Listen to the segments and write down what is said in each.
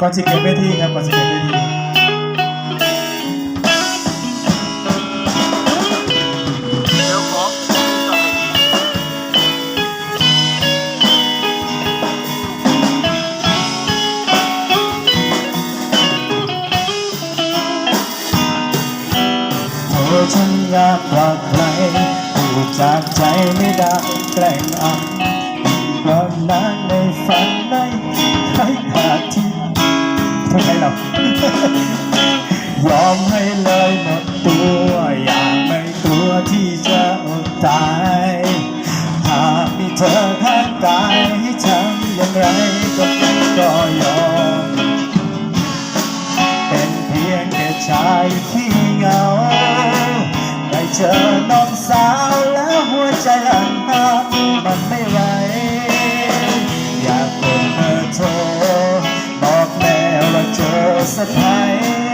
ก่อนสิเก็บเวทีครับก่อนสิเก็บเวทีเดี๋ยวขอต้องไปโอ้ฉันอยากกว่าใครพูดจากใจไม่ได้แกล้งอำเพราะนั้นในฝันไม่ใครหาดที่ำไมเรายอมให้เลยหมดตัวอย่างไม่กลัวที่จะอดตายหากมีเธอข้างกายให้ทำอย่างไรก็ก็ยอม เป็นเพียงแค่ชายที่เหงาได้เจอน้องสาวแล้วหัวใจหันหามันไม่ไหว สะพาย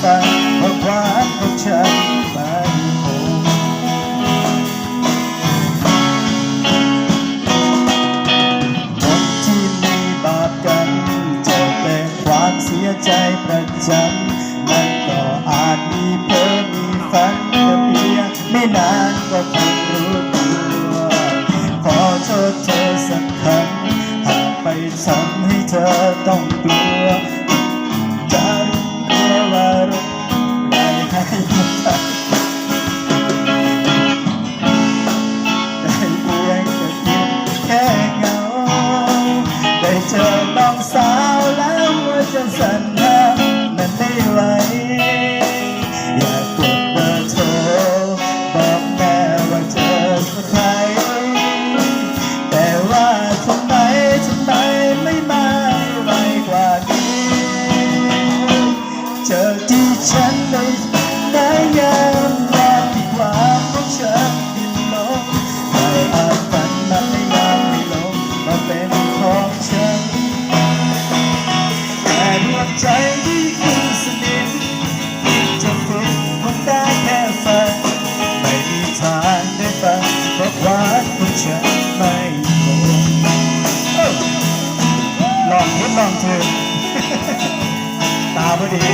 างได้ฝันเพราะความของฉันไม่คงคนที่มีบาปกันจะเป็นความเสียใจประจำ ลองทดลองเธอ ตาพอดี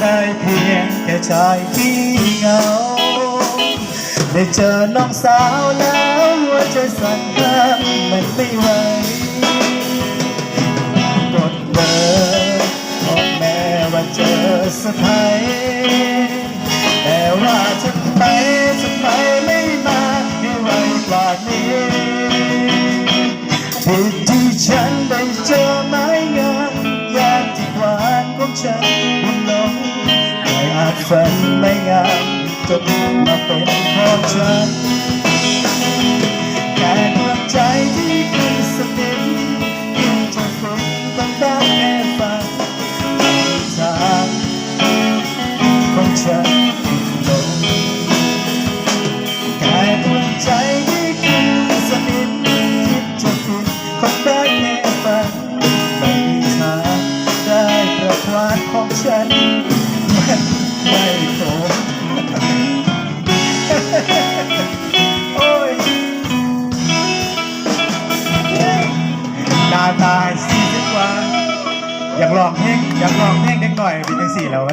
ได้เพียงแค่ชายที่เหงา ได้เจอน้องสาวแล้วหัวใจสั่นหามันไม่ไหวกดเบอร์บอกแม่ว่าเจอสะพายแต่ว่าทำไมทำไมไม่มาให้ไวกว่านี้ผิดที่ฉันได้เจอไม้งามยามที่หวานของฉันบุญลงไม่อาจฝันไม่งาม จนมาเป็นของฉันแค่ดวงใจที่คุณสนิทยังจะฝึกต้องได้แค่ฟังไม่มีทางของฉันผิดลงแค่ดวงใจที่คุณสนิทคิดจะฝึกคงได้แค่ฟังไม่มีทางได้ประวาดของฉันมัน องเพลงอยากลองเพลงเด็กหน่อยเป็นจังสี่แล้ว